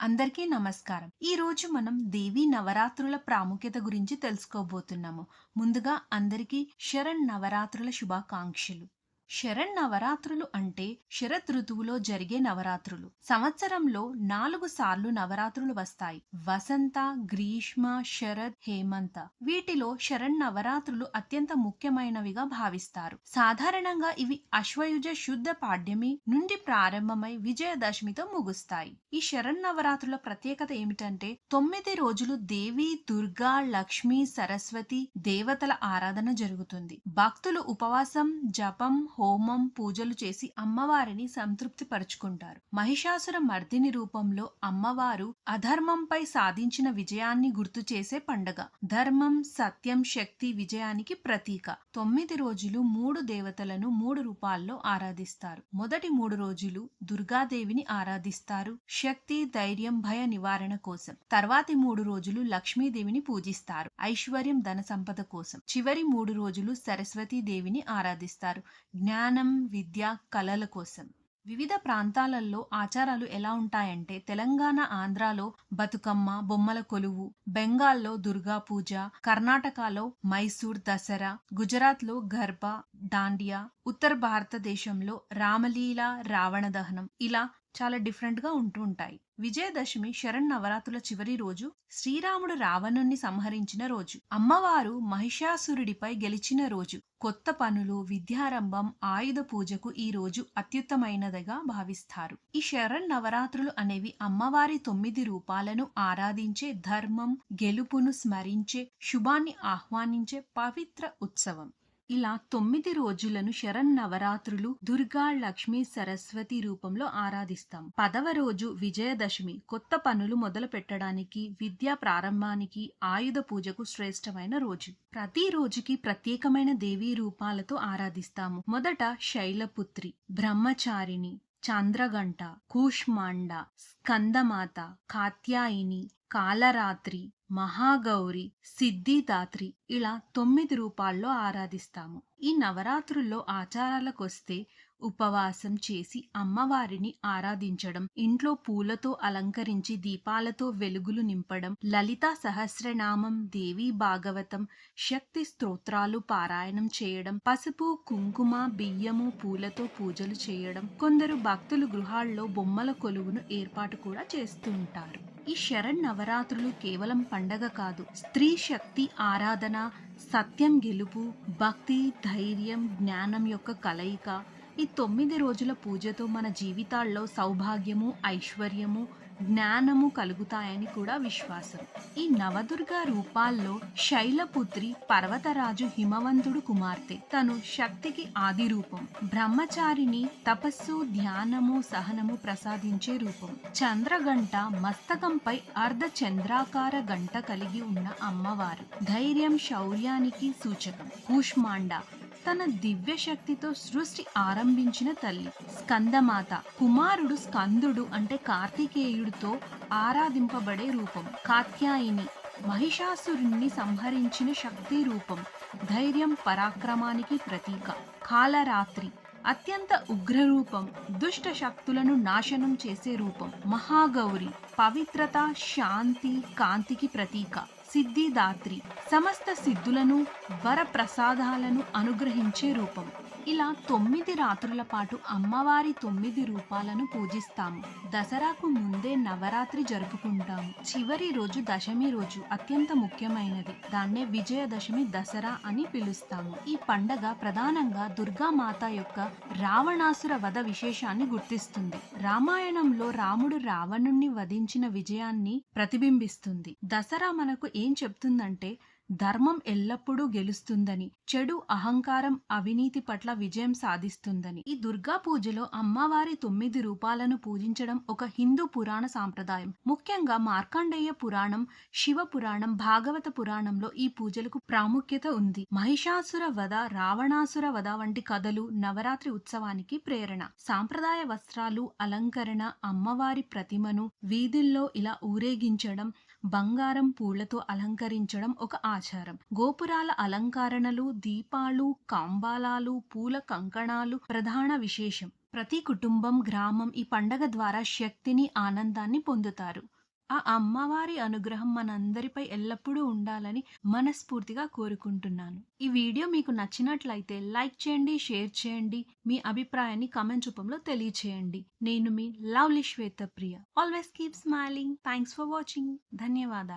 అందరికీ నమస్కారం. ఈ రోజు మనం దేవి నవరాత్రుల ప్రాముఖ్యత గురించి తెలుసుకోబోతున్నాము. ముందుగా అందరికీ శరణ్ నవరాత్రుల శుభాకాంక్షలు. శరణ్ నవరాత్రులు అంటే శరత్ ఋతువులో జరిగే నవరాత్రులు. సంవత్సరంలో నాలుగు సార్లు నవరాత్రులు వస్తాయి. వసంత గ్రీష్మ శరత్ హేమంత. వీటిలో శరణ్ నవరాత్రులు అత్యంత ముఖ్యమైనవిగా భావిస్తారు. సాధారణంగా ఇవి అశ్వయుజ శుద్ధ పాడ్యమి నుండి ప్రారంభమై విజయదశమితో ముగుస్తాయి. ఈ శరణ్ నవరాత్రుల ప్రత్యేకత ఏమిటంటే తొమ్మిది రోజులు దేవి దుర్గా లక్ష్మి సరస్వతి దేవతల ఆరాధన జరుగుతుంది. భక్తులు ఉపవాసం జపం హోమం పూజలు చేసి అమ్మవారిని సంతృప్తి పరుచుకుంటారు. మహిషాసుర మర్దిని రూపంలో అమ్మవారు అధర్మంపై సాధించిన విజయాన్ని గుర్తు చేసే పండగ. ధర్మం సత్యం శక్తి విజయానికి ప్రతీక. తొమ్మిది రోజులు మూడు దేవతలను మూడు రూపాల్లో ఆరాధిస్తారు. మొదటి మూడు రోజులు దుర్గాదేవిని ఆరాధిస్తారు. శక్తి ధైర్యం భయ నివారణ కోసం. తర్వాతి మూడు రోజులు లక్ష్మీదేవిని పూజిస్తారు. ఐశ్వర్యం ధన సంపద కోసం. చివరి మూడు రోజులు సరస్వతీదేవిని ఆరాధిస్తారు. జ్ఞానం విద్య కళల కోసం. వివిధ ప్రాంతాలలో ఆచారాలు ఎలా ఉంటాయంటే తెలంగాణ ఆంధ్రాలో బతుకమ్మ బొమ్మల కొలువు బెంగాల్లో దుర్గా పూజ కర్ణాటకలో మైసూర్ దసరా గుజరాత్లో గర్భ దాండియా ఉత్తర భారతదేశంలో రామలీల రావణ దహనం. ఇలా చాలా డిఫరెంట్గా ఉంటూ ఉంటాయి. విజయదశమి శరణ్ నవరాత్రుల చివరి రోజు శ్రీరాముడు రావణుణ్ణి సంహరించిన రోజు అమ్మవారు మహిషాసురుడిపై గెలిచిన రోజు కొత్త పనులు విద్యారంభం ఆయుధ పూజకు ఈ రోజు అత్యుత్తమైనదిగా భావిస్తారు. ఈ శరణ్ నవరాత్రులు అనేవి అమ్మవారి తొమ్మిది రూపాలను ఆరాధించే ధర్మం గెలుపును స్మరించే శుభాన్ని ఆహ్వానించే పవిత్ర ఉత్సవం. ఇలా తొమ్మిది రోజులను శరణ్ నవరాత్రులు దుర్గా లక్ష్మి సరస్వతి రూపంలో ఆరాధిస్తాం. పదవ రోజు విజయదశమి కొత్త పనులు మొదలు పెట్టడానికి విద్యా ప్రారంభానికి ఆయుధ పూజకు శ్రేష్టమైన రోజు. ప్రతి రోజుకి ప్రత్యేకమైన దేవీ రూపాలతో ఆరాధిస్తాము. మొదట శైలపుత్రి బ్రహ్మచారిణి చంద్రగంట కూష్మాండ స్కందమాత కాత్యాయిని కాలరాత్రి మహాగౌరి సిద్ధిదాత్రి ఇలా తొమ్మిది రూపాల్లో ఆరాధిస్తాము. ఈ నవరాత్రుల్లో ఆచారాలకొస్తే ఉపవాసం చేసి అమ్మవారిని ఆరాధించడం ఇంట్లో పూలతో అలంకరించి దీపాలతో వెలుగులు నింపడం లలిత సహస్రనామం దేవి భాగవతం శక్తి స్తోత్రాలు పారాయణం చేయడం పసుపు కుంకుమ బియ్యము పూలతో పూజలు చేయడం కొందరు భక్తులు గృహాల్లో బొమ్మల కొలువును ఏర్పాటు కూడా చేస్తూ ఉంటారు. ఈ శరణ్ నవరాత్రులు కేవలం పండగ కాదు స్త్రీ శక్తి ఆరాధన సత్యం గెలుపు భక్తి ధైర్యం జ్ఞానం యొక్క కలయిక ఈ తొమ్మిది రోజుల పూజతో మన జీవితాల్లో సౌభాగ్యము ఐశ్వర్యము జ్ఞానము కలుగుతాయని కూడా విశ్వాసం. ఈ నవదుర్గ రూపాల్లో శైలపుత్రి పర్వతరాజు హిమవంతుడు కుమార్తె. తను శక్తికి ఆది రూపం బ్రహ్మచారిని తపస్సు ధ్యానము సహనము ప్రసాదించే రూపం. చంద్రగంట మస్తకంపై అర్ధ చంద్రాకార గంట కలిగి ఉన్న అమ్మవారు. ధైర్యం శౌర్యానికి సూచకం. కూష్మాండ తన దివ్య శక్తితో సృష్టి ఆరంభించిన తల్లి. స్కందమాత. కుమారుడు స్కందుడు అంటే కార్తికేయుడితో ఆరాధింపబడే రూపం. కాత్యాయిని. మహిషాసురుణ్ణి సంహరించిన శక్తి రూపం. ధైర్యం పరాక్రమానికి ప్రతీక. కాలరాత్రి. అత్యంత ఉగ్రరూపం. దుష్ట శక్తులను నాశనం చేసే రూపం. మహాగౌరి. పవిత్రత శాంతి కాంతికి ప్రతీక. సిద్ధిదాత్రి సమస్త సిద్ధులను వరప్రసాదాలను అనుగ్రహించే రూపం. ఇలా తొమ్మిది రాత్రుల పాటు అమ్మవారి తొమ్మిది రూపాలను పూజిస్తాము. దసరాకు ముందే నవరాత్రి జరుపుకుంటాము. చివరి రోజు దశమి రోజు అత్యంత ముఖ్యమైనది. దాన్నే విజయదశమి దసరా అని పిలుస్తాము. ఈ పండగ ప్రధానంగా దుర్గామాత యొక్క రావణాసుర వధ విశేషాన్ని గుర్తిస్తుంది. రామాయణంలో రాముడు రావణుణ్ణి వధించిన విజయాన్ని ప్రతిబింబిస్తుంది. దసరా మనకు ఏం చెప్తుందంటే ధర్మం ఎల్లప్పుడూ గెలుస్తుందని చెడు అహంకారం అవినీతి పట్ల విజయం సాధిస్తుందని. ఈ దుర్గా పూజలో అమ్మవారి తొమ్మిది రూపాలను పూజించడం ఒక హిందూ పురాణ సాంప్రదాయం. ముఖ్యంగా మార్కండేయ పురాణం శివ పురాణం భాగవత పురాణంలో ఈ పూజలకు ప్రాముఖ్యత ఉంది. మహిషాసుర వధ రావణాసుర వధ వంటి కథలు నవరాత్రి ఉత్సవానికి ప్రేరణ. సాంప్రదాయ వస్త్రాలు అలంకరణ అమ్మవారి ప్రతిమను వీధుల్లో ఇలా ఊరేగించడం బంగారం పూలతో అలంకరించడం ఒక ఆచారం గోపురాల అలంకరణలు దీపాలు కాంబాలాలు పూల కంకణాలు ప్రధాన విశేషం ప్రతి కుటుంబం, గ్రామం ఈ పండగ ద్వారా శక్తిని, ఆనందాన్ని పొందుతారు. ఆ అమ్మవారి అనుగ్రహం మనందరిపై ఎల్లప్పుడూ ఉండాలని మనస్ఫూర్తిగా కోరుకుంటున్నాను. ఈ వీడియో మీకు నచ్చినట్లయితే లైక్ చేయండి, షేర్ చేయండి. మీ అభిప్రాయాన్ని కామెంట్ రూపంలో తెలియచేయండి. నేను మీ lovely Swethapriya. Always keep smiling. Thanks for watching. ధన్యవాదాలు.